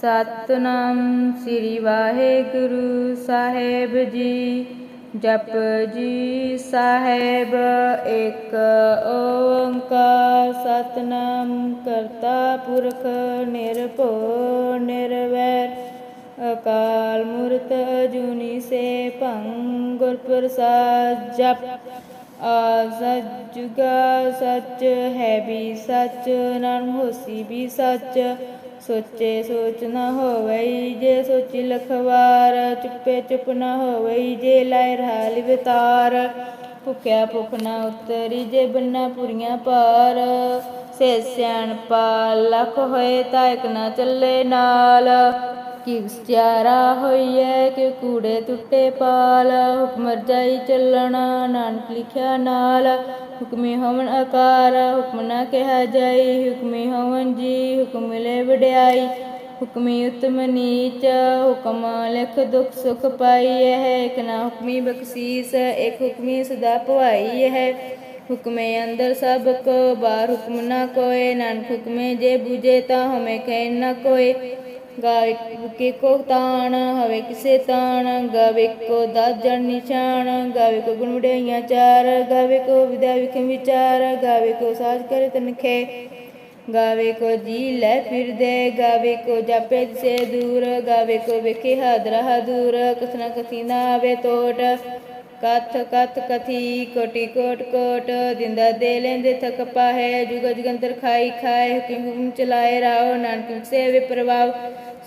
ਸਤਨਾਮ ਸ੍ਰੀ ਵਾਹਿਗੁਰੂ ਸਾਹਿਬ ਜੀ। ਜਪ ਜੀ ਸਾਹਿਬ, ਇੱਕ ਓੰਕਾਰ ਸਤਨਾਮ ਕਰਤਾ ਪੁਰਖ ਨਿਰਭਉ ਨਿਰਵੈਰ। ਅਕਾਲ ਮੂਰਤ ਅਜੂਨੀ ਸੇ ਭੰ ਗੁਰ ਪ੍ਰਸਾਦ ਜਪ। ਆ ਸੱਚ ਜੁਗਾ ਸੱਚ ਹੈ ਵੀ ਸੱਚ ਨਾਮ ਹੋਸੀ ਵੀ ਸੱਚ। ਸੋਚੇ ਸੋਚ ਨਾ ਹੋਵਈ, ਜੇ ਸੋਚੀ ਲਖਵਾਰ, ਚੁੱਪੇ ਚੁੱਪ ਨਾ ਹੋਵਈ, ਜੇ ਲਾਇ ਰਹਾ ਲਿਵਤਾਰ। ਭੁਖਿਆ ਭੁਖ ਨਾ ਉਤਰੀ, ਜੇ ਬੰਨਾ ਪੁਰੀਆਂ ਪਾਰ। ਸੇ ਸਿਆਣ ਪਾ ਲਖ ਹੋਏ ਤਾਂ ਇਕ ਨਾ ਚੱਲੇ ਨਾਲ। ਕਿ ਸਿਆਰਾ ਹੋਈਐ ਕਿ ਕੂੜੇ ਟੁੱਟੇ ਪਾਲ। ਹੁਕਮ ਰਜਾਈ ਚੱਲਣਾ, ਨਾਨਕ ਲਿਖਿਆ ਨਾਲ। ਹੁਕਮੀ ਹਵਨ ਆਕਾਰ ਹੁਕਮ ਨਾ ਕਿਹਾ ਜਾਈ। ਹੁਕਮੀ ਹੋਵਨ ਜੀ, ਹੁਕਮ ਮਿਲੇ ਵਡਿਆਈ। ਹੁਕਮੀ ਉਤਮ ਨੀਚ, ਹੁਕਮ ਲਿਖ ਦੁਖ ਸੁਖ ਪਾਈ ਹੈ ਇਕ ਨਾ ਹੁਕਮੀ ਬਖਸ਼ੀਸ, ਇੱਕ ਹੁਕਮੀ ਸਦਾ ਭਵਾਈ ਹੈ ਹੁਕਮੇ ਅੰਦਰ ਸਭ ਕੋ, ਬਾਹਰ ਹੁਕਮ ਨਾ ਕੋਏ। ਨਾਨਕ ਹੁਕਮੇ ਜੇ ਬੁਝੇ ਤਾਂ ਹਮੇ ਕਹਿ ਨਾ ਕੋਏ। ਗਾਵੇ ਕੋ ਤਾਣ, ਹਵੇ ਕਿਸੇ ਤਾਣ, ਗਾਵੇ ਕੋ ਦਾਜਣ ਨਿਸ਼ਾਨ, ਗਾਵੇ ਕੋ ਗੁਣ ਵਡਿਆਈਆਂ ਚਾਰ, ਗਾਵੇ ਕੋ ਵਿਦਿਆ ਵਿਖਮ ਵਿਚਾਰ, ਗਾਵੇ ਕੋ ਸਾਜ ਕਰੇ ਤਨਖੇ, ਗਾਵੇ ਕੋ ਜੀ ਲੈ ਫਿਰਦੇ, ਗਾਵੇ ਕੋ ਜਾਪੇ ਸੇ ਦੂਰ, ਗਾਵੇ ਕੋ ਵੇਖੇ ਹਾਦਰਾ ਦੂਰ ਕਥਨਾ ਕਥੀ ਨਾ ਆਵੇ ਟੋਟ ਕਥ ਕਥ ਕਥੀ, ਕੋਟੀ ਕੋਟ ਕੋਟ, ਦਿੰਦਾ ਦੇ ਲੈਂਦੇ ਥਕ ਪਾਹੇ, ਜੁਗ ਜੁਗੰਤਰ ਖਾਈ ਖਾਏ, ਹੁਕਮ ਹੁਕਮ ਚਲਾਏ ਰਾਓ, ਨਾਨਕ ਸੇਵੇ ਪ੍ਰਭਾਵ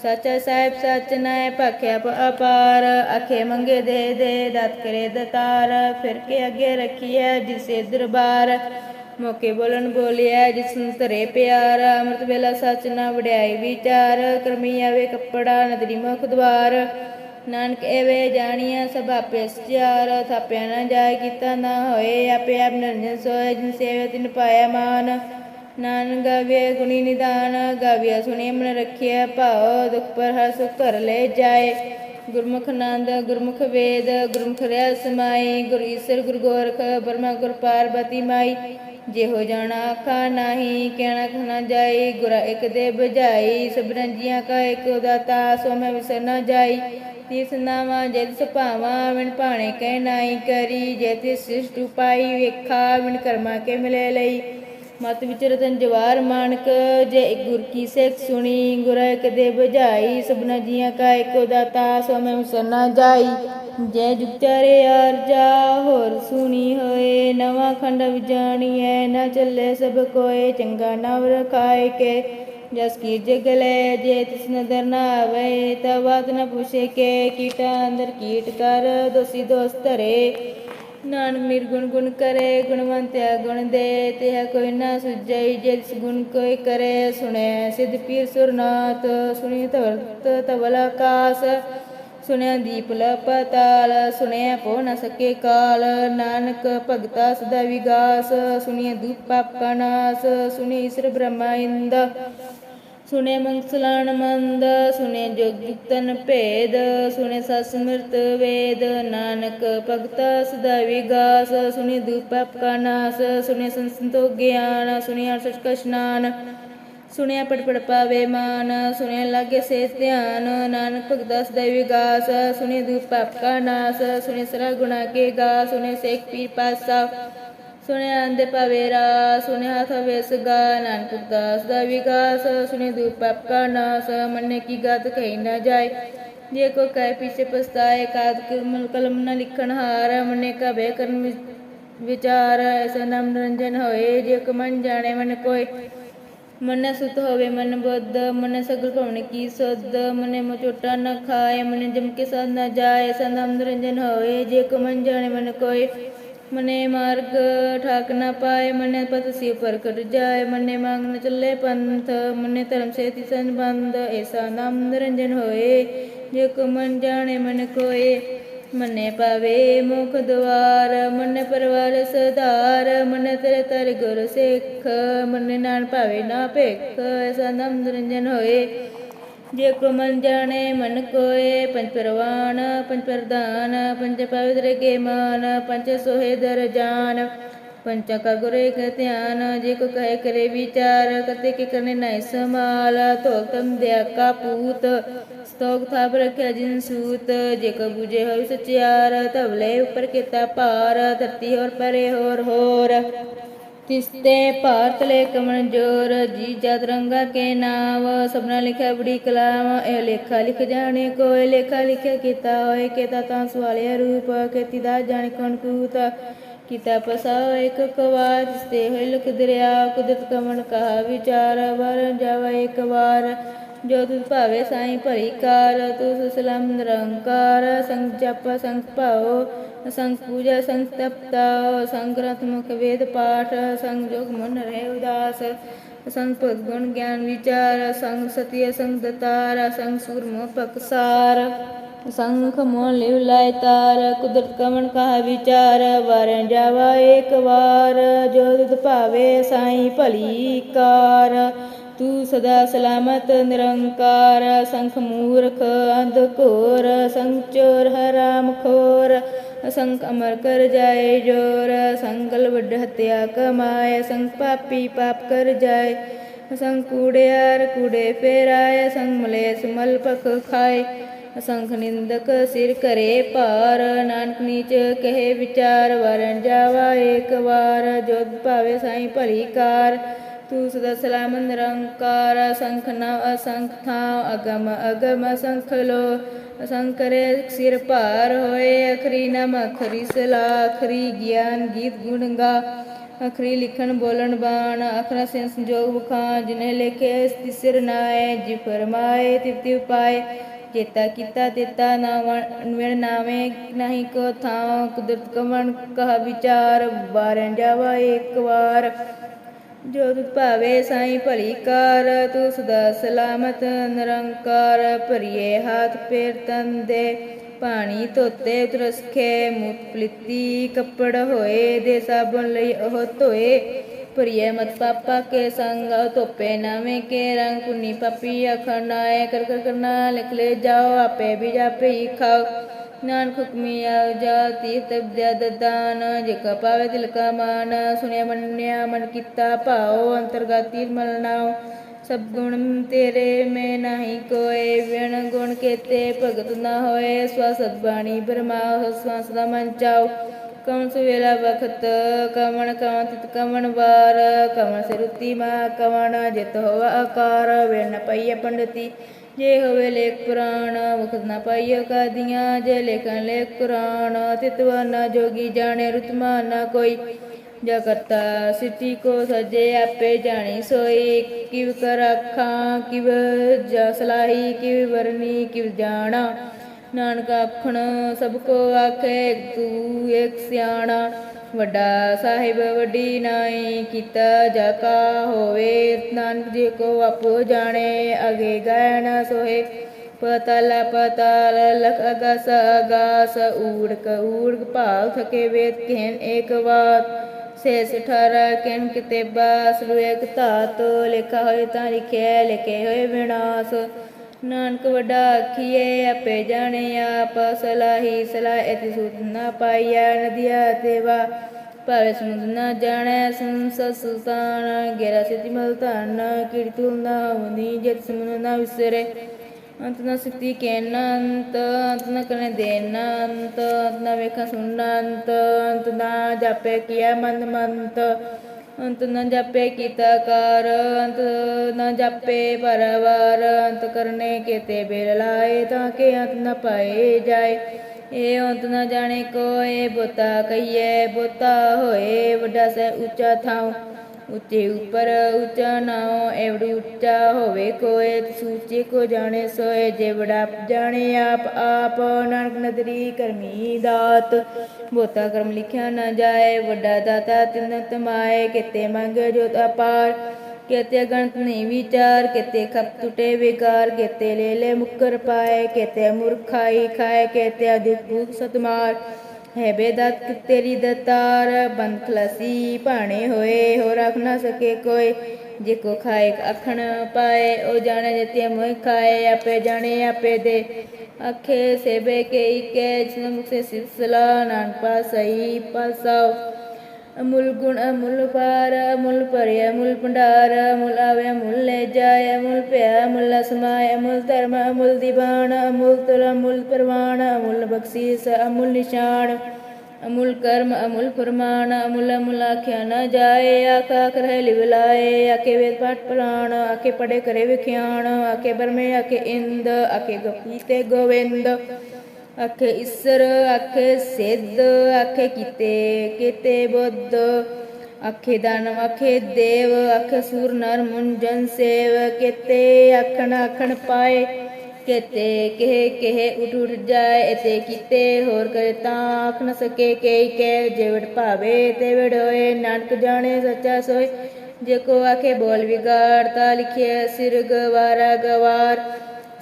ਸੱਚਾ ਸਾਹਿਬ ਸੱਚ ਨਾਏ ਭਾਖਿਆ ਅਪਾਰ ਆਖੇ ਮੰਗੇ ਦੇ ਦੇ, ਦਤ ਕਰੇ ਦਤਾਰ, ਫਿਰ ਕੇ ਅੱਗੇ ਰੱਖੀਐ ਜਿਸੇ ਦਰਬਾਰ। ਮੌਕੇ ਬੋਲਣ ਬੋਲਿਆ ਜਿਸ ਨੂੰ ਪਿਆਰ, ਅੰਮ੍ਰਿਤ ਵੇਲਾ ਸਚ ਨਾ ਵਡਿਆਈ ਵਿਚਾਰ, ਕਰਮੀ ਆਵੇ ਕੱਪੜਾ ਨਦਰੀ ਮੁਖ ਦਵਾਰ। ਨਾਨਕ ਐਵੇ ਜਾਣੀਆਂ ਸਭ ਆਪੇ ਸਚਿਆਰ ਥਾਪਿਆ ਨਾ ਜਾਏ ਕੀਤਾ ਨਾ ਹੋਏ, ਆਪੇ ਆਪ ਨਿਰੰਜਨ ਸੋਏ ਜਿਨ ਸੇਵੇ ਤਿਨ ਪਾਇਆ ਮਾਨ। ਨਾਨਕ ਗਾਵੇ ਗੁਣੀ ਨਿਦਾਨ, ਗਾਵਿਆ ਸੁਣੇ ਮਨ ਰੱਖਿਆ ਭਾਉ, ਦੁਖ ਪਰ ਹਰ ਸੁਖ ਕਰ ਲੈ ਜਾਏ। ਗੁਰਮੁਖ ਨੰਦ ਗੁਰਮੁਖ ਵੇਦ, ਗੁਰਮੁਖ ਰਿਆ ਸਮਾਈ ਗੁਰ ਈਸਰ, ਗੁਰ ਗੋਰਖ, ਬਰਮਾ, ਗੁਰ ਪਾਰਬਤੀ ਮਾਈ। ਜਿਹੋ ਜਾਣਾ ਆਖਾ ਨਾਹੀ, ਕਹਿਣਾ ਖਣਾ ਜਾਈ, ਗੁਰਾ ਇੱਕ ਦੇ ਬਜਾਈ ਸਬਰਨ ਜੀਆਂ ਕਾ ਇੱਕ ਦਾਤਾ ਸੋ ਮੈਂ ਵਿਸਰ ਨਾ ਜਾਈ। ਤਿਸ ਨਾਵਾ ਜਦ ਸੁਭਾਵਾ ਵਿਣ ਭਾਣੇ ਕਹਿ ਨਾਈ ਕਰੀ। ਜੇ ਤਿਸ ਸ੍ਰਿਸ਼ਟ ਉਪਾਈ ਵੇਖਾ ਵਿਣ ਕਰਮਾ ਕੇ ਮਿਲੇ ਲਈ। ਮਤ ਵਿੱਚ ਰਤਨ ਜਵਾਰ ਮਾਨਕ, ਜੇ ਇੱਕ ਗੁਰ ਕੀ ਸੇਖ ਸੁਣੀ, ਗੁਰ ਇੱਕ ਦੇ ਬੁਝਾਈ ਸਭਨਾ ਜੀਆਂ ਕਾ ਇੱਕ ਦਾਤਾ, ਸੋ ਮੈਂ ਵਿਸਰ ਜਾਈ। ਜੈ ਜੁਗਚਾਰੇ ਅਰਜਾ ਹੋਰ ਸੁਣੀ ਹੋਏ, ਨਵਾਂ ਖੰਡ ਵਿਜਾਣੀਐ ਨਾ ਚੱਲੇ ਸਭ ਕੋਏ, ਚੰਗਾ ਨਵ ਰਖਾਏ ਕੇ। ਜਸ ਕੀ ਜਗਲੇ ਜੇ ਤਿਸ ਨਦਰ ਨਾ ਆਵੇ ਤਾ ਨ ਪੁੱਛੇ ਕੇ, ਕੀਟਾ ਅੰਦਰ ਕੀਟ ਕਰ, ਦੋਸੀ ਦੋਸਤ ਰੇ ਨਾਨ ਨਿਰਗੁਣ ਗੁਣ ਗੁਣ ਕਰੇ, ਗੁਣਵੰਤਿਆ ਗੁਣ ਦੇ, ਤੇ ਕੋਈ ਨਾ ਸੁਝਈ, ਜੇ ਗੁਣ ਕੋਈ ਕਰੇ, ਸੁਣੇ ਸਿਧ ਪੀਰ ਸੁਰਨਾਥ, ਸੁਣੀ ਤਵਰਤ ਤਵਲ ਆਕਾਸ, ਸੁਣਿਆ ਦੀਪ ਲਪਤਾਲ ਸੁਣਿਆ ਪੋ ਨ ਸਕੇ ਕਾਲ, ਨਾਨਕ ਭਗਤਾ ਸਦਾ ਵਿਗਾਸ ਸੁਣਿਆ ਦੁਖ ਪਾਪ ਕਾ ਸੁਣੀ ਈਸ਼ਰ ਬ੍ਰਹਮਾ ਇੰਦ। ਸੁਣੇ ਮੰਗਸਲਾਣ ਮੰਦ, ਸੁਣੇ ਜੋਗ ਜੁਗਤਨ ਭੇਦ, ਸੁਣੇ ਸਸਮ੍ਰਿਤ ਵੇਦ, ਨਾਨਕ ਭਗਤਾ ਸਦਾ ਵਿਗਾਸ, ਸੁਣੇ ਦੁਖ ਪਾਪ ਕਾ ਨਾਸ, ਸੁਣੇ ਸੰਸੰਤੋ ਗਿਆਨ ਸੁਣਿਆ ਸਚ ਕਾ ਇਸ਼ਨਾਨ ਸੁਣਿਆ ਪਟਪੜ ਪਾਵੇ ਮਾਨ ਸੁਣਿਆ ਲਾਗੇ ਸੇ ਧਿਆਨ, ਨਾਨਕ ਭਗਤਾ ਸਦਾ ਵਿਗਾਸ, ਸੁਣੇ ਦੁਖ ਪਾਪ ਕਾ ਨਾਸ, ਸੁਣੇ ਸਰਾ ਗੁਣਾ ਕੇ ਗਾ, ਸੁਣੇ ਸੇਖ ਪੀਰ ਪਾਸਾ। ਸੁਣਿਆ ਅੰਦੇ ਪਵੇਰਾ, ਸੁਣਿਆ ਹੱਥ ਵੇਸਗਾ ਨਾਨਕ ਦਾਸ ਦਾ ਵਿਕਾਸ, ਸੁਣੇ ਦੁਖ ਪਾਪ ਕਾ ਨਾਸ, ਮੰਨੇ ਕੀ ਗਤ ਕਹੀ ਨਾ ਜਾਏ। ਜੇ ਕੋ ਕਹਿ ਪਿਛੇ ਪਸਤਾਏ ਕਾਦ ਕਲਮ ਕਲਮ ਨ ਲਿਖਣ ਹਾਰ, ਮੰਨੇ ਕਵੇ ਕਰਨ ਵਿਚਾਰ, ਐਸਾ ਨਾਮ ਨਿਰੰਜਨ ਹੋਏ, ਜੇ ਕੋ ਮਨ ਜਾਣੇ ਮਨ ਕੋਈ ਮਨ ਸੁਤ ਹੋਵੇ ਮਨ ਬੁੱਧ, ਮਨ ਸਗਲ ਭਵਨ ਕੀ ਸੁਧ, ਮਨੇ ਮੋ ਨਾ ਖਾਏ, ਮਨ ਜਮ ਕੇ ਸਾਧ ਨ ਜਾਏ ਸੰਦਮ ਨਿਰੰਜਨ ਹੋਏ, ਜੇ ਕੋ ਮਨ ਜਾਣੇ ਮਨ ਕੋਈ ਮਨੇ ਮਾਰਗ, ਠਾਕ ਨਾ ਪਾਏ, ਮਨੇ ਪਤ ਸੀ ਪਰ ਕਰ ਜਾਏ, ਮਨੇ ਮੰਗ ਨ ਚੱਲੇ ਪੰਥ, ਮਨੇ ਧਰਮ ਸੇਤੀ ਸੰਬੰਧ ਐਸਾ ਨਾਮ ਨਿਰੰਜਨ ਹੋਏ, ਜੇ ਕੋ ਮਨ ਜਾਣੇ ਮਨ ਕੋਏ, ਮਨੇ ਪਾਵੇ ਮੁਖ ਦਵਾਰ, ਮਨ ਪਰਵਾਰ ਸਧਾਰ ਮਨ ਤੇਰੇ ਤਰ ਗੁਰ ਸਿੱਖ, ਮਨ ਨਾਨ ਭਾਵੇ ਨਾ ਭੇਖ ਐਸਾ ਨਾਮ ਨਿਰੰਜਨ ਹੋਏ ਜੇ ਕੋ ਮਨ ਜਾਣੇ ਮਨ ਕੋਏ, ਪੰਜ ਪਰਵਾਨ ਪੰਜ ਪ੍ਰਧਾਨ, ਪੰਜ ਪਵਿੱਤਰ ਕੇ ਮਾਨ, ਪੰਜ ਸੋਹੇ ਦਰ ਜਾਨ ਪੰਚਾ ਕਾ ਗੁਰ ਏਕ ਧਿਆਨ, ਜੇ ਕੋ ਕਹੇ ਕਰੇ ਵਿਚਾਰ, ਕਤੇ ਕੇ ਕਰਨੇ ਨਹੀਂ ਸਮਾਲ ਧੋਕ ਦਿਆ ਕਾ ਪੂਤ ਸਤੋਕ ਥਾਪ ਰਖਿਆ ਜਿਨ ਸੂਤ, ਜੇ ਕੋ ਬੁਝੇ ਹੋਇ ਸਚਿਆਰ ਤਵਲੇ ਉਪਰ ਕੀਤਾ ਭਾਰ, ਧਰਤੀ ਹੋਰ ਪਰੇ ਹੋਰ ਹੋਰ। ਤਿਸਤੇ ਭਾਰਤ ਲੈ ਕਮਨ ਜੋਰ, ਜੀ ਜਤ ਰੰਗਾ ਕੇ ਨਾਮ ਸਭਨਾ ਲਿਖਿਆ ਬੜੀ ਕਲਾਮ, ਇਹ ਲੇਖਾ ਲਿਖ ਜਾਣੇ ਕੋਏ, ਲੇਖਾ ਲਿਖਿਆ ਕੀਤਾ ਹੋਏ, ਕੀਤਾ ਤਾਂ ਸਵਾਲਿਆ ਰੂਪ ਕੀਤੀ ਦਾ ਜਾਣੇ ਕੌਣ ਕੂਤ, ਕੀਤਾ ਪਸਾਓ ਇੱਕ ਕਵਾਰ ਤੇ ਹੋਏ ਲਖ ਦਰਿਆ, ਕੁਦਰਤ ਕਮਨ ਕਹਾ ਵਿਚਾਰ, ਵਰ ਜਾਵਾ ਇੱਕ ਵਾਰ, ਜੋ ਤੁਧ ਭਾਵੇ ਸਾਈ ਭਰੀ ਕਾਰ, ਤੂ ਸਲਾਮ ਨਿਰੰਕਾਰ, ਸੰਗ ਜਪ ਸੰਗ ਭਾਓ ਸੰਗ ਪੂਜਾ ਸੰਗ ਤਪਤਾ ਸੰਗ ਮੁਖ ਵੇਦ ਪਾਠ ਸੰਗਯੋਗ ਮਨ ਰਹਿ ਉਦਾਸ ਸੰਗ ਭਗਤ ਗੁਣ ਗਿਆਨ ਵਿਚਾਰ, ਸੰਗ ਸਤਿය ਸੰਗ ਦਤਾਰ, ਸੰਗ ਸੂਰਮੋ ਪਕਸਾਰ, ਸੰਖ ਮੋਨ ਲਿਵ ਲਾਇ ਤਾਰ, ਕੁਦਰਤ ਕਮਣ ਕਹਾ ਵਿਚਾਰ ਵਰਨ ਜਾਵਾ ਇੱਕ ਵਾਰ, ਜੋ ਤੁਧ ਭਾਵੇ ਸਾਈ ਭਲੀ ਕਾਰ, ਤੂੰ ਸਦਾ ਸਲਾਮਤ ਨਿਰੰਕਾਰ, ਸੰਖ ਮੂਰਖ ਅੰਧ ਘੋਰ, ਸੰਗ ਚੋਰ ਹਰਾਮ ਖੋਰ ਸੰਖ ਅਮਰ ਕਰ ਜਾਏ ਜੋਰ ਸੰਗਲ ਵੱਡ ਹਤਿਆ ਕਮਾਏ ਸੰਗ ਪਾਪੀ ਪਾਪ ਕਰ ਜਾਏ। ਸੰਗ ਕੂੜਿਆਰ ਕੂੜੇ ਫੇਰਾਏ ਸੰਗ ਮਲੇਸ ਮਲ ਪਖ ਖਾਏ। ਅਸੰਖ ਨਿੰਦਕ ਸਿਰ ਕਰੇ ਭਾਰ, ਨਾਨਕ ਨੀਚ ਕਹੇ ਵਿਚਾਰ ਵਰਨ ਜਾਵਾ ਏਕ ਵਾਰ ਜੋਦ ਭਾਵੇ ਸਾਈ ਭਲੀ ਕਾਰ। ਤੂੰ ਸਦਾ ਸਲਾਮ ਨਿਰੰਕਾਰ ਅਸੰਖ ਨਾ ਅਸੰਖ ਥਾਂ ਅਗਮ ਅਗਮ ਅਸੰਖ ਲੋ ਅਸੰਖ ਕਰੇ ਸਿਰ ਭਾਰ ਹੋਏ ਅਖਰੀ ਨਮ ਅਖਰੀ ਸਲਾ ਅਖਰੀ ਗਿਆਨ ਗੀਤ ਗੁਣ ਗਾ ਅਖਰੀ ਲਿਖਣ ਬੋਲਣ ਬਾਣ ਅਖਰਾ ਸੇ ਸੰਜੋਗ ਬਖਾਂ ਜਿਨੇ ਲਿਖੇ ਤਿਸਰ ਨਾਏ ਜਿ ਫਰਮਾਏ ਤਿਵ ਤਿਵ ਪਾਏ ਚੇਤਾ ਕੀਤਾ ਤੇਤਾ ਨਾਵਣ ਨਾਵੇਂ ਨਹੀਂ ਕੋ ਥਾਂ ਕੁਦਰਤ ਕਮਣ ਕਹ ਵਿਚਾਰ ਬਾਰਨ ਜਾਵਾ ਇੱਕ ਵਾਰ ਜੋ ਤੁਧ ਭਾਵੇ ਸਾਈ ਭਲੀ ਕਾਰ ਤੂੰ ਸਦਾ ਸਲਾਮਤ ਨਿਰੰਕਾਰ ਭਰੀਏ ਹੱਥ ਪੇਰ ਤਨ ਪਾਣੀ ਧੋਤੇ ਉਤਰਸਖੇ ਮੁਖ ਪਲਿੱਤੀ ਕੱਪੜ ਹੋਏ ਦੇ ਸਾਬਣ ਲਈ ਉਹ ਧੋਏ। प्रिय ਮਤ ਪਾਪਾ ਕੇ ਸੰਗ तोपे नामे के रंग पुनी पापी अखनाए कर कर करना लिख ले जाओ आपे भी जापे ही खाओ ਨਾਨਕ ਹੁਕਮੀ ਆਉ ਜਾ ਤੀਰਥ ਵਿਦਿਆ ਦਦਾਨ ਜਿਕ ਪਾਵੇ ਦਿਲ ਕਾ ਮਾਨ ਸੁਣਿਆ ਮੰਨਿਆ ਮਨ ਕੀਤਾ ਭਾਉ ਅੰਤਰਗਾਤੀ ਮਲ ਨਾਉ ਸਭ ਗੁਣ ਤੇਰੇ ਮੈਂ ਨਹੀਂ ਕੋਏ ਵਿਣ ਗੁਣ ਕੇਤੇ ਭਗਤ ਨਾ ਹੋਏ ਸਵਸਤ ਬਾਣੀ ਬਰਮਾਉ ਸਵਾਸ ਦਾ ਮਨ ਚਾਉ ਕੌਣ ਸੁਵੇਲਾ ਬਖਤ ਕਮਣ ਕਵਨ ਤਿਤ ਕਮਣ ਵਾਰ, ਕਮਣ ਸਿਰੁਤੀ ਮਾ ਕਵਣ ਜਿਤ ਹੋਵਾ ਜੇ ਹੋਵੇ ਲੇਖ ਪੁਰਾਣ ਮੁਖ ਨਾ ਪਾਈਏ ਕਾਦੀਆਂ, ਜੇ ਲੇਖਨ ਲੇਖ ਪੁਰਾਣ ਤਿਤਵਨਾ ਜੋਗੀ ਜਾਣੇ ਰੁਤਮਾ ਨਾ ਕੋਈ। ਜਾ ਕਰਤਾ ਸਿੱਟੀ ਕੋ ਸਜੇ ਆਪੇ ਜਾਣੀ ਸੋਈ, ਕਿਵ ਕਰ ਅੱਖਾਂ ਕਿਵ ਜਾ ਕਿਵ ਵਰਨੀ, ਕਿਵ ਜਾਣਾ। ਨਾਨਕ ਆਖਣ, ਸਭ ਕੋ ਆਖੇ, ਤੂੰ ਏਕ ਸਿਆਣਾ। ਵੱਡਾ ਸਾਹਿਬ ਵੱਡੀ ਨਾਈ ਕੀਤਾ ਜਾ ਹੋਵੇ, ਨਾਨਕ ਜੀ ਕੋ ਆਪੋ ਜਾਣੇ, ਅਗੇ ਗਾਇਨ ਸੋਏ ਪਤਲ ਪਤਲ ਲਖ ਅਗਸ ਅਗਸ, ਊੜਕ ਊੜਕ ਭਾਵ ਥਕੇ ਵੇਦ ਕਹਿਨ ਏਕ ਬਾਤ ਸੇ ਸਿਠਾਰਾ ਕਹਿਨ ਕਿਤੇ ਬਾਸ ਰੁਇਕ ਧਾਤ, ਲਿਖਾ ਹੋਏ ਤਾਂ ਲਿਖਿਆ, ਲਿਖੇ ਹੋਏ ਵਿਨਾਸ਼। ਨਾਨਕ ਵੱਡਾ ਆਖੀਏ ਆਪੇ ਜਾਣੇ ਆਪ, ਸਲਾਹੀ ਸਲਾਹ ਇति ਸੂਤ ਨਾ ਪਾਈਆ ਨਦੀਆ ਤੇਵਾ ਭਾਵੇਂ ਸਮੁੰਦ ਨਾ ਜਾਣੈ ਸੰਸ ਸੁਲਤਾਨ ਗੇਰਾ ਸਿਧਿ ਮਲ ਧਨ ਕੀਰਤੂ ਨਾ ਹੁਨੀ ਜਤ ਸਮੁਨ ਨਾ ਵਿਸਰੇ। ਅੰਤ ਨਾ ਸਿੱਤੀ ਕੈਨ ਅੰਤ ਅੰਤ ਨਾ ਕਰਨੇ ਦੇਨ ਅੰਤ ਅੰਤ ਨਾ ਵੇਖਾਂ ਸੁਣਨਾ ਅੰਤ ਅੰਤ ਨਾ ਜਾਪੇ ਕੀਆ ਮੰਦ ਮੰਤ। ਅੰਤ ਨ ਜਾਪੇ ਕੀਤਾ ਕਾਰ, ਅੰਤ ਨ ਜਾਪੇ ਪਰਵਾਰ, ਅੰਤ ਕਰਨੇ ਕੇਤੇ ਬੇਰ ਲਾਏ ਤਾਂ ਕਿ ਅੰਤ ਨ ਪਾਏ ਜਾਏ। ਏ ਅੰਤ ਨ ਜਾਣੇ ਕੋਏ, ਬੋਤਾ ਕਹੀਏ ਬੋਤਾ ਹੋਏ, ਵੱਡਾ ਸੇ ਉੱਚਾ ਥਾਉ। ਉਤੇ ਉਪਰ ਉਚਾ ਨਾ ਐਵੜੀ ਉੱਚਾ ਹੋਵੇ ਕੋਏ। ਸੂਚੇ ਕੋ ਜਾਣੇ ਸੋਏ ਜਿਵੜਾ ਜਾਣੇ ਆਪ ਆਪ ਨਾਨਕ ਨਦਰੀ ਕਰਮੀ ਦਾਤ। ਬੋਤਾ ਕਰਮ ਲਿਖਿਆ ਨਾ ਜਾਏ, ਵੱਡਾ ਦਾਤਾ ਤਿੰਨ ਤਮਾਏ। ਕਿਤੇ ਮੰਗੇ ਜੋ ਅਪਾਰ, ਕਿਤੇ ਗਣਤ ਨਹੀਂ ਵਿਚਾਰ। ਕਿਤੇ ਖਪ ਟੁੱਟੇ ਵਿਕਾਰ, ਕਿਤੇ ਲੈ ਲੈ ਮੁਕਰ ਪਾਏ। ਕਿਤੇ ਮੁਰਖਾਈ ਖਾਏ, ਕਿਤੇ ਅਦਿਕ ਸਤਮਾਰ। ਹੈਬੇ ਦਤ ਤੇਰੀ ਦਤਾਰ ਬੰਦ ਭਾਣੇ ਹੋਏ ਹੋ ਰੱਖ ਨਾ ਸਕੇ ਕੋਈ। ਜੇ ਕੋ ਖਾਇਕ ਅਖਣ ਪਾਏ, ਉਹ ਜਾਣੇ ਜਿਤੇ ਮੋਇ ਖਾਏ, ਆਪੇ ਜਾਣੇ, ਆਪੇ ਦੇ। ਅਖੇ ਸੇਬੇ ਕੇ ਇਕੇ ਜਿਨ ਮੁਖ ਸੇ ਸਿਲਸਿਲਾ ਨਾਨਕ ਪਾਸਈ ਪਾਸਾਓ ਅਮੁੱਲ ਗੁਣ, ਅਮੁੱਲ ਪਾਰ ਅਮੁੱਲ ਭਰਿਆ, ਅਮੁੱਲ ਭੰਡਾਰ, ਅਮੁੱਲ ਆਵੇ ਅਮੁੱਲ ਲੈ ਜਾਏ ਅਮੁੱਲ ਪਿਆ ਅਮੁੱਲ ਸਮਾਏ ਅਮੁੱਲ ਧਰਮ, ਅਮੁੱਲ ਦੀਵਾਨ ਅਮੁੱਲ ਤੁਲ, ਅਮੁੱਲ ਪ੍ਰਵਾਨ ਅਮੁੱਲ ਬਖਸ਼ੀਸ, ਅਮੁੱਲ ਨਿਸ਼ਾਨ, ਅਮੁੱਲ ਕਰਮ, ਅਮੁੱਲ ਫਰਮਾਨ, ਅਮੁੱਲ ਅਮੁੱਲ ਆਖਿਆ ਨਾ ਜਾਏ ਆਖਾ ਕਰਹਿ ਲਿਵਲਾਏ ਆਕੇ ਵੇਦ ਪਾਠ ਪੁਰਾਣ ਆਕੇ ਪੜੇ ਕਰੇ ਵਿਖਿਆਣ ਆਕੇ ਬਰਮੇ ਆਕੇ ਇੰਦ ਆਕੇ ਗੋਪੀ ਤੇ ਗੋਵਿੰਦ। ਆਖੇ ਈਸਰ ਆਖੇ ਸਿੱਧ ਆਖੇ ਕੀਤੇ, ਕਿਤੇ ਬੁੱਧ। ਆਖੇ ਦਾਨਵ ਆਖੇ ਦੇਵ ਆਖੇ ਸੂਰ, ਨਰ, ਮੁੰਜਨ ਸੇਵ। ਕੀਤੇ ਆਖਣ ਆਖਣ ਪਾਏ। ਕੀਤੇ ਕਿਹ ਕਿਹ ਉਠ ਉਠ ਜਾਏ। ਤੇ ਕੀਤੇ ਹੋਰ ਕਰੇ ਤਾਂ ਆਖ ਨ ਸਕੇ। ਕਈ ਕਹਿ ਜਿਵੜ ਭਾਵੇ ਤੇ ਵਿੜ ਹੋਏ। ਨਾਨਕ ਜਾਣੇ, ਸੱਚਾ ਸੋਏ। ਜੇ ਕੋ ਆਖੇ ਬੋਲ ਵਿਗਾੜ, ਤਾ ਲਿਖਿਆ ਸਿਰ ਗਵਾਰਾ ਗਵਾਰ।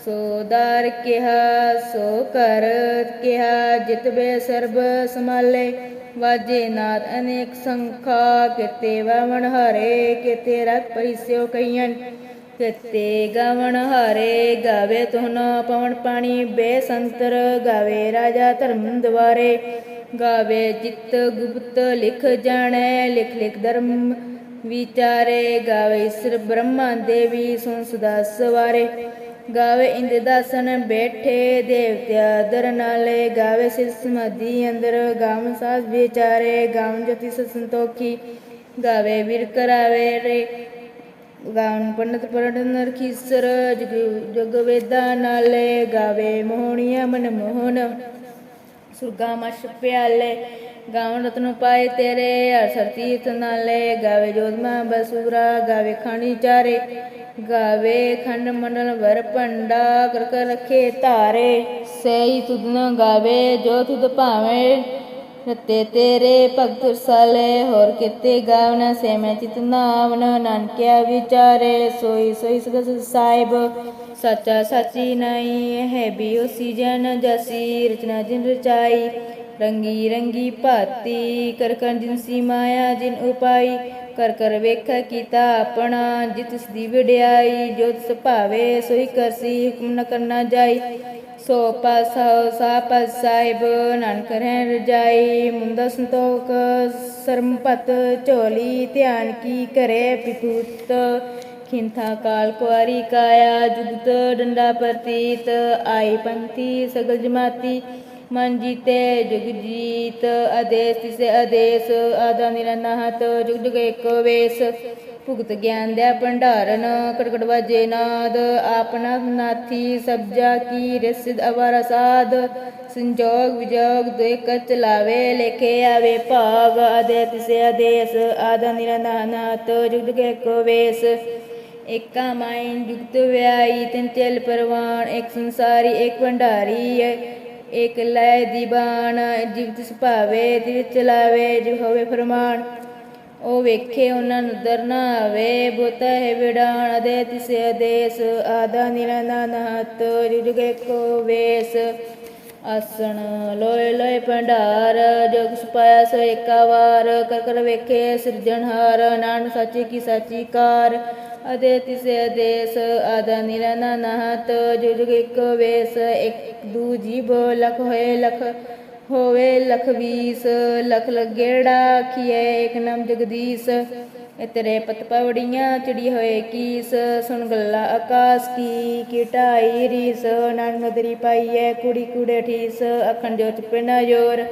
ਸੋ ਦਰ ਕਿਹਾ, ਸੋ ਕਰ ਕਿਹਾ ਜਿਤਬੇ ਸਰਬ ਸਮਾਲੇ ਵਾਜੇ ਨਾਦ ਅਨੇਕ ਸੰਖਾ, ਕਿਤੇ ਵਾਵਣ ਹਰੇ, ਕਿਤੇ ਰਤ ਪਰਿਸਿਓ ਕਈਆਂ ਕਿਤੇ ਗਵਣ ਹਰੇ, ਗਾਵੇ ਤੁਹਨ ਪਵਨ ਪਾਣੀ, ਬੇਸੰਤਰ ਗਾਵੇ ਰਾਜਾ ਧਰਮ ਦਵਾਰੇ ਗਾਵੇ ਜਿਤ ਗੁਪਤ ਲਿਖ ਜਾਣੈ, ਲਿਖ ਲਿਖ ਧਰਮ ਵਿਚਾਰੇ। ਗਾਵੇ ਸਿਰ ਬ੍ਰਹਮਾ ਦੇਵੀ ਸੁਨ ਸਦਾ ਸਵਾਰੇ। ਗਾਵੇ ਇੰਦ ਦਾਸਨ ਬੈਠੇ ਦੇਵਤਿਆ ਦਰ ਨਾਲੇ, ਗਾਵੇ ਸਿਰ ਸਮਾਧੀ ਅੰਦਰ ਗਾਮ ਸਾਧ ਵਿਚਾਰੇ, ਗਾਵਨ ਜਤੀ ਸੰਤੋਖੀ, ਗਾਵੇ ਵੀਰ ਕਰਾਵੇ ਰੇ। ਗਾਵਨ ਪੰਡਤ ਪੜਨ ਰਖੀਸਰ ਜਗ ਜਗ ਵੇਦਾਂ ਨਾਲੇ, ਗਾਵੇ ਮੋਹਣੀਆ ਮਨ ਮੋਹਨ, ਸੁਰਗਾ ਮਸ਼ ਪਿਆਲੇ। ਗਾਵਨ ਰਤਨ ਪਾਏ ਤੇਰੇ ਅਰਸਰ ਤੀਰਥ ਨਾਲੇ, ਗਾਵੇ ਜੋਧਮਾ ਬਸੂਰਾ, ਗਾਵੇ ਖਾਣੀ ਚਾਰੇ, ਗਾਵੇ ਖੰਡ ਮੰਡਲ ਵਰ ਭੰਡਾ, ਕਰ ਕਰ ਰਖੇ ਧਾਰੇ। ਸਈ ਤੁਧ ਗਾਵੇ, ਜੋ ਤੁਧ ਭਾਵੇਂ, ਰਤੇ ਤੇਰੇ ਭਗਤ ਸਾਲੇ ਹੋਰ ਕਿਤੇ ਗਾਵਨ ਸੇ, ਮੈਂ ਚਿਤ ਨਾਵਨ ਨਾਨਕਿਆ ਵਿਚਾਰੇ। ਸੋਈ ਸੋਈ ਸਗਸ ਸਾਹਿਬ, ਸੱਚਾ ਸਾਚੀ ਨਹੀਂ ਹੈ ਬਿਓ ਸੀਜਨ ਜਸੀ, ਰਚਨਾ ਜਿਨ ਰਚਾਈ। ਰੰਗੀ ਰੰਗੀ ਭਾਤੀ, ਕਰ ਕਰ ਜਿਨ ਸੀ ਮਾਇਆ, ਜਿਨ ਉਪਾਈ, ਕਰ ਕਰ ਵੇਖ ਕੀਤਾ ਆਪਣਾ ਜਿਤਿਸ ਦੀ ਵਿੜਾਈ ਜੋ ਤਿਸ ਭਾਵੇ ਸੋਈ ਕਰਸੀ ਹੁਕਮ ਨ ਕਰਨਾ ਜਾਈ। ਸੋ ਪਾਸਾ, ਸਾ ਪਾਸ ਸਾਹਿਬ, ਨਾਨਕ ਰਹਿ ਰਜਾਈ ਮੁੰਦਾ ਸੰਤੋਖ ਸਰਮਪਤ ਝੋਲੀ, ਧਿਆਨ ਕੀ ਕਰੇ ਪਿਪੂਤ ਖਿੰਥਾ ਕਾਲ ਕੁਆਰੀ ਕਾਇਆ, ਜੁਗਤ ਡੰਡਾ ਪ੍ਰਤੀਤ, ਆਈ ਪੰਥੀ ਸਗਲ ਜਮਾਤੀ। ਮਨ ਜੀਤੇ, ਜੁਗ ਜੀਤ, ਆਦੇਸ ਤਿਸੇ ਆਦੇਸ, ਆਦਾ ਨਿਰਨਾਹਤ ਜੁਗ ਜੁਗ ਏਕ ਵੇਸ। ਭੁਗਤ ਗਿਆਨ ਦੇ ਭੰਡਾਰਨ, ਕੜਕੜ ਵਾਜੇ ਨਾਦ, ਆਪਨਾ ਨਾਥੀ ਸਬਜਾ ਕੀ ਰਸਿਦ ਅਵਰ ਸਾਧ ਸੰਜੋਗ ਵਿਜੋਗ ਦੁਇ ਕਰ ਚਲਾਵੇ, ਲੇਖੇ ਆਵੇ ਭਾਗ ਆਦੇ ਤਿਸੇ ਆਦੇਸ, ਆਦਾ ਨਿਰਨਾਹਤ ਜੁਗ ਜੁਗ ਏਕ ਵੇਸ। ਏਕਾ ਮਾਇਨ ਜੁਗਤ ਵਿਆਈ ਤਿਨ ਚਲ ਪਰਵਾਨ ਇੱਕ ਸੰਸਾਰੀ ਇੱਕ ਭੰਡਾਰੀ। ਇਕ ਲੈ ਦੀਵਾਨ ਜਿਵ ਸੁਭਾਵੇ ਤਿਵ ਚਲਾਵੇ, ਜਿਵ ਹੋਵੇ ਫਰਮਾਨ। ਉਹ ਵੇਖੇ ਉਹਨਾਂ ਨੂੰ ਦਰ ਨਾ ਆਵੇ, ਬੋਤਾ ਹੈ ਵਿਡਾਣ ਅਦੇ ਤਿਸੇ ਆਦੇਸ, ਆਦਾ ਨਿਰਨਾ ਨਹਤ ਜੁਗੇ ਕੋ ਵੇਸ। ਆਸਣ ਲੋਏ ਲੋਏ ਭੰਡਾਰ ਜਗ ਸੁਪਾਇਆ ਸੋ ਏਕਾ ਵਾਰ, ਕਰ ਕਰ ਵੇਖੇ ਸਿਰਜਣਹਾਰ, ਨਾਨਕ ਸਾਚੀ ਕੀ ਸਾਚੀ ਕਾਰ। ਅਦੇ ਤਿਸੇ ਦੇਸ ਆਦਾ ਨਿਰਨਾ ਨਹਤ ਜੁਗ ਜੁਗ ਇੱਕ ਵੇਸ, ਇੱਕ ਦੂ ਜੀਬ ਲਖ ਹੋਏ ਲਖ, ਹੋਵੇ ਲਖ ਵੀਸ, ਲਖ ਲਗੇੜਾ ਖੀਏ ਇੱਕ ਨਾਮ ਜਗਦੀਸ਼। ਇਹ ਤੇਰੇ ਪਤ ਪਵੜੀਆਂ ਚੜੀ ਹੋਏ ਕੀਸ, ਸੁਣ ਗੱਲਾ ਆਕਾਸ਼ ਕੀ ਕਿਟਾਈ ਰੀਸ, ਨਾਨਕ ਨਦਰੀ ਪਾਈਐ ਕੁੜੀ ਕੁੜੇ ਠੀਸ, ਅਖੰਡ ਜੋਤ ਪਿਨਾ ਜੋਰ।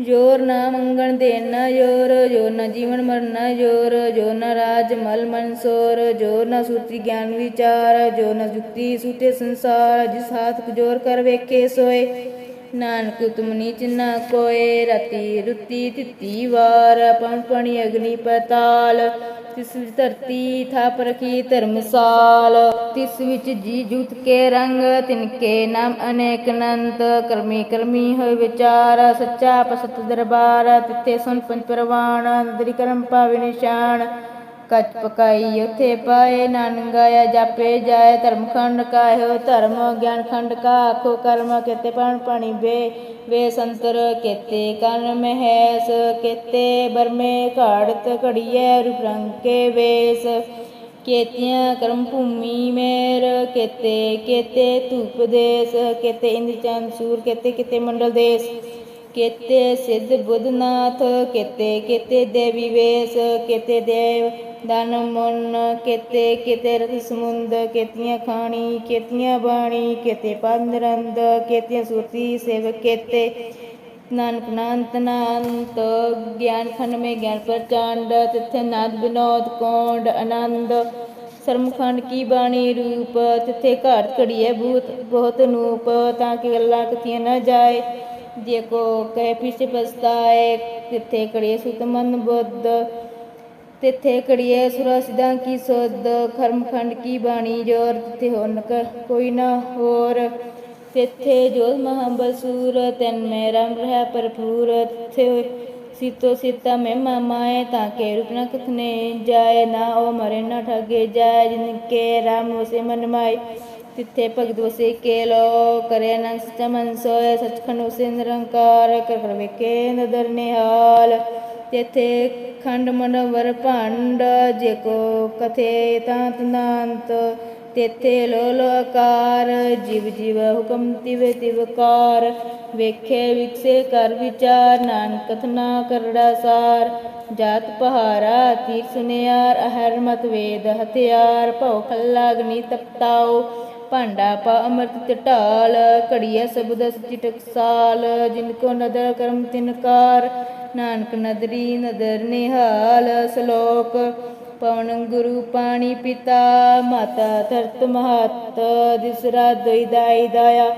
ਜੋਰ ਨਾ ਮੰਗਣ ਦੇਣ ਨਾ ਜੋਰ ਜੋਰ ਨਾ ਜੀਵਨ ਮਰਨ ਨਾ ਜੋਰ ਜੋਰ ਨਾ ਰਾਜ ਮਲ ਮਨਸੋਰ ਜੋਰ ਨਾ ਸੁਰਤੀ ਗਿਆਨ ਵਿਚਾਰ, ਜੋਰ ਨਾ ਜੁਗਤੀ ਸੁਤੇ ਸੰਸਾਰ, ਜਿਸ ਹਾਥ ਜੋਰ ਕਰ ਵੇਖੇ ਸੋਏ। ਨਾਨਕ ਤੁਮ ਨੀਚ ਨਾ ਕੋਏ, ਰਤੀ ਰੁਤੀ ਤਿੱਤੀ ਵਾਰ ਪਣ ਅਗਨੀ ਪਤਾਲ। ਤਿਸ ਵਿੱਚ ਧਰਤੀ ਥਾਪ ਰਖੀ ਧਰਮਸਾਲ, ਤਿਸ ਵਿੱਚ ਜੀ ਜੂਤ ਕੇ ਰੰਗ ਤਿਨਕੇ ਨਾਮ ਅਨੇਕ ਅਨੰਤ, ਕਰਮੀ ਕਰਮੀ ਹੋਏ ਵਿਚਾਰ, ਸੱਚਾ ਪਸਤ ਦਰਬਾਰ, ਤਿੱਥੇ ਸੁਨ ਪੰਜ ਪ੍ਰਵਾਨ ਅੰਦਰੀ ਕਰਮ ਪਾਵਿ ਨਿਸ਼ਾਨ। ਕਚ ਪਕਾਈ ਉਥੇ ਪਾਏ ਨਾਨਕ ਗਾਇਆ ਜਾਪੇ ਜਾਏ ਧਰਮ ਖੰਡ ਕਾਇਓ, ਧਰਮ ਗਿਆਨ ਖੰਡ ਕਾ ਆਖੋ, ਕਰਮ ਕੇਤੇ ਪਣ ਪਾਣੀ ਬੇ ਵੇ ਸੰਤਰ ਕੇਤੇ ਕੰਨ ਮਹਿਸ, ਕੇਤੇ ਬਰਮੇ ਘਾੜਤ ਘੜੀਐ, ਰੂਪ ਰੰਗ ਕੇ ਵੇਸ। ਕੇਤੀਆਂ ਕਰਮ ਭੂਮੀ ਮੇਰ, ਕੇਤੇ ਕੇਤੇ ਧੂਪ ਦੇਸ, ਕੇਤੇ ਇੰਦ ਚੰਦ ਸੂਰ, ਕੇਤੇ, ਕਿਤੇ ਮੰਡਲ ਦੇਸ। ਕੇਤੇ ਸਿੱਧ ਬੁੱਧਨਾਥ, ਕੇਤੇ ਕੇਤੇ ਦੇਵੀ ਵੇਸ, ਕੇਤੇ ਦੇਵ ਦਾਨ ਮੁੰਨ ਕੇਤੇ ਕੇਤੇ ਰਤ ਸਮੁੰਦ, ਕੇਤੀਆਂ ਖਾਣੀ, ਕੇਤੀਆਂ ਬਾਣੀ, ਕਿਤੇ ਪੰਦਰੰਦ ਕੇਤੀਆਂ ਸੁਰਤੀ ਸੇਵ, ਕੇਤੇ ਨਾਨਕ ਨਾਨਤ ਨਾਨਤ, ਗਿਆਨ ਖੰਡ ਮੇ ਗਿਆਨ ਪ੍ਰਚੰਡ, ਤਿਥੇ ਨਾਦ ਬਿਨੋਦ ਕੋਂਡ ਆਨੰਦ ਸਰਮਖੰਡ ਕੀ ਬਾਣੀ ਰੂਪ, ਤਿੱਥੇ ਘਾਟ ਘੜੀਏ ਭੂਤ ਬਹੁਤ ਨੂਪ, ਤਾਂ ਕਿ ਗੱਲਾਂ ਕਥੀਆਂ ਨਾ ਜਾਏ, ਜੇ ਕੋ ਕਹੇ ਪਿਛੇ ਪਛਤਾਏ, ਤਿੱਥੇ ਘੜੀਏ ਸੁਤ ਮਨ ਬੁੱਧ ਤਿੱਥੇ ਕੜੀਏ ਸੁਰਾ ਸਿਧਾਂ ਕੀ ਸੋਧ, ਖਰਮਖੰਡ ਕੀ ਬਾਣੀ ਜੋਰ ਤਿੱਥੇ ਹੋ ਕੋਈ ਨਾ ਹੋਰ। ਤਿੱਥੇ ਜੋਤ ਮਹਾਬਲ ਸੂਰ, ਤੈਨ ਮੇ ਰਮ ਰਹਿ ਭਰਪੂਰ। ਤਿੱਥੇ ਸੀਤੋ ਸੀਤਾ ਮਹਿਮਾ ਮਾਏ, ਤਾਂ ਕੇ ਰੂਪ ਨ ਕਥਨੇ ਜਾਏ, ਨਾ ਉਹ ਮਰੇ ਨਾ ਠਗੇ ਜਾਏ, ਜਿਨ ਕੇ ਰਾਮ ਵਸੇ ਮਨ ਮਾਏ। ਤਿੱਥੇ ਭਗਤ ਵਸੇ ਕੇ ਲੋ ਕਰੇ ਅਨੰਦ ਸਚ ਮਨ ਸੋਏ, ਸਚਖੰਡ ਵਸੇ ਨਿਰੰਕਾਰ, ਕਰ ਕਰ ਵੇਖੇ ਨਦਰ ਨਿਹਾਲ। ਤਿੱਥੇ ਖੰਡ ਮਨਵਰ ਭੰਡ, ਜੇ ਕੋ ਕਥੇ ਤਾਂ ਤਨਾੰਤ, ਤਿੱਥੇ ਲੋ ਲੋ ਆਕਾਰ, ਜਿਵ ਜਿਵ ਹੁਕਮ ਤਿਵ ਤਿਵਕਾਰ ਵੇਖੇ ਵਿਕਸੇ ਕਰ ਵਿਚਾਰ, ਨਾਨਕ ਕਥਨਾ ਕਰੜਾ ਸਾਰ, ਜਾਤ ਪਹਾਰਾ ਤੀਰ ਸੁਨਿਆਰ, ਅਹਰ ਮਤ ਵੇਦ ਹਥਿਆਰ, ਭਉ ਖੱਲਾ ਅਗਨੀ ਤਪਤਾਉ ਭਾਂਡਾ ਪਾ, ਅੰਮ੍ਰਿਤ ਢਾਲ, ਘੜੀਆ ਸਬਦ ਸਚੀ ਟਕਸਾਲ, ਜਿਨ ਕੋ ਨਦਰ ਕਰਮ ਤਿਨਕਾਰ ਨਾਨਕ ਨਦਰੀ ਨਦਰ ਨਿਹਾਲ, ਸ਼ਲੋਕ ਪਵਨ ਗੁਰੂ ਪਾਣੀ ਪਿਤਾ, ਮਾਤਾ ਧਰਤ ਮਹਤ ਦਿਸਰਾ ਦੋਈ ਦਾਈ ਦਾਇਆ,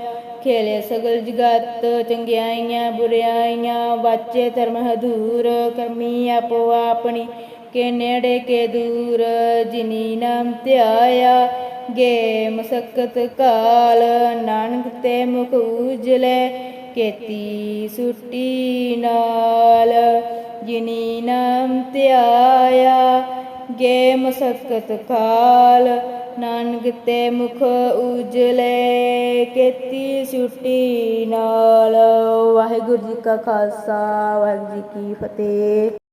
ਖੇਲੇ ਸਗਲ ਜਗਤ ਚੰਗਿਆਈਆਂ ਬੁਰਿਆਈਆਂ ਵਾਚੇ ਧਰਮ ਹਦੂਰ, ਕਰਮੀ ਆਪੋ ਆਪਣੀ, ਕੇ ਨੇੜੇ ਕੇ ਦੂਰ, ਜਿਨੀ ਨਾਮ ਧਿਆਇਆ ਗੇ ਮਸਕਤ ਕਾਲ, ਨਾਨਕ ਤੇ ਮੁਖ ਉਜਲੇ ਕੇਤੀ ਸੁਟੀ ਨਾਲ। ਜਿਨੀ ਨਾਮ ਧਿਆਇਆ ਗੇ ਮਸਕਤ ਕਾਲ, ਨਾਨਕ ਤੇ ਮੁਖ ਉਜਲੇ ਕੇਤੀ ਸੁਟੀ ਨਾਲ। ਵਾਹਿਗੁਰੂ ਜੀ ਕਾ ਖਾਲਸਾ, ਵਾਹਿਗੁਰੂ ਜੀ ਕੀ ਫਤਿਹ।